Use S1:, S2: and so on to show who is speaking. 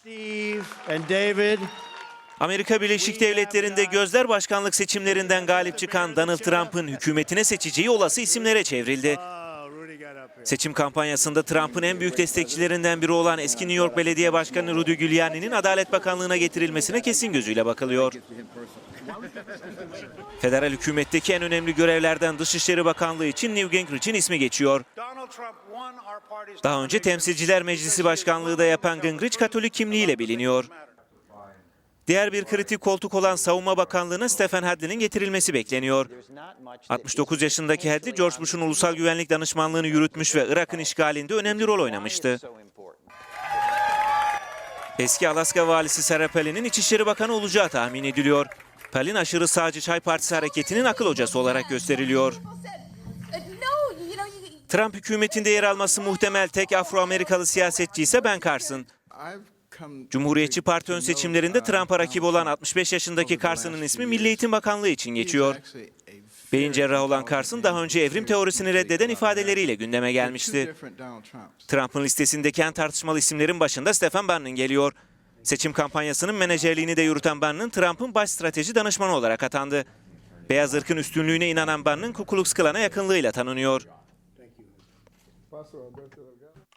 S1: Steve and David.
S2: Amerika Birleşik Devletleri'nde gözler başkanlık seçimlerinden galip çıkan Donald Trump'ın hükümetine seçeceği olası isimlere çevrildi.
S1: Oh.
S2: Seçim kampanyasında Trump'ın en büyük destekçilerinden biri olan eski New York Belediye Başkanı Rudy Giuliani'nin Adalet Bakanlığı'na getirilmesine kesin gözüyle bakılıyor. Federal hükümetteki en önemli görevlerden Dışişleri Bakanlığı için Newt Gingrich'in ismi geçiyor. Daha önce Temsilciler Meclisi Başkanlığı da yapan Gingrich Katolik kimliğiyle biliniyor. Diğer bir kritik koltuk olan Savunma Bakanlığı'na Stephen Hadley'nin getirilmesi bekleniyor. 69 yaşındaki Hadley, George Bush'un ulusal güvenlik danışmanlığını yürütmüş ve Irak'ın işgalinde önemli rol oynamıştı. Eski Alaska valisi Sarah Palin'in İçişleri Bakanı olacağı tahmin ediliyor. Palin aşırı sağcı Çay Partisi hareketinin akıl hocası olarak gösteriliyor. Trump hükümetinde yer alması muhtemel tek Afro-Amerikalı siyasetçi ise Ben Carson. Cumhuriyetçi Parti ön seçimlerinde Trump'a rakip olan 65 yaşındaki Carson'ın ismi Milli Eğitim Bakanlığı için geçiyor. Beyin cerrahı olan Carson daha önce evrim teorisini reddeden ifadeleriyle gündeme gelmişti. Trump'ın listesindeki en tartışmalı isimlerin başında Stephen Bannon geliyor. Seçim kampanyasının menajerliğini de yürüten Bannon, Trump'ın baş strateji danışmanı olarak atandı. Beyaz ırkın üstünlüğüne inanan Bannon, Ku Klux Klan'a yakınlığıyla tanınıyor. Pastor Alberto Delgado.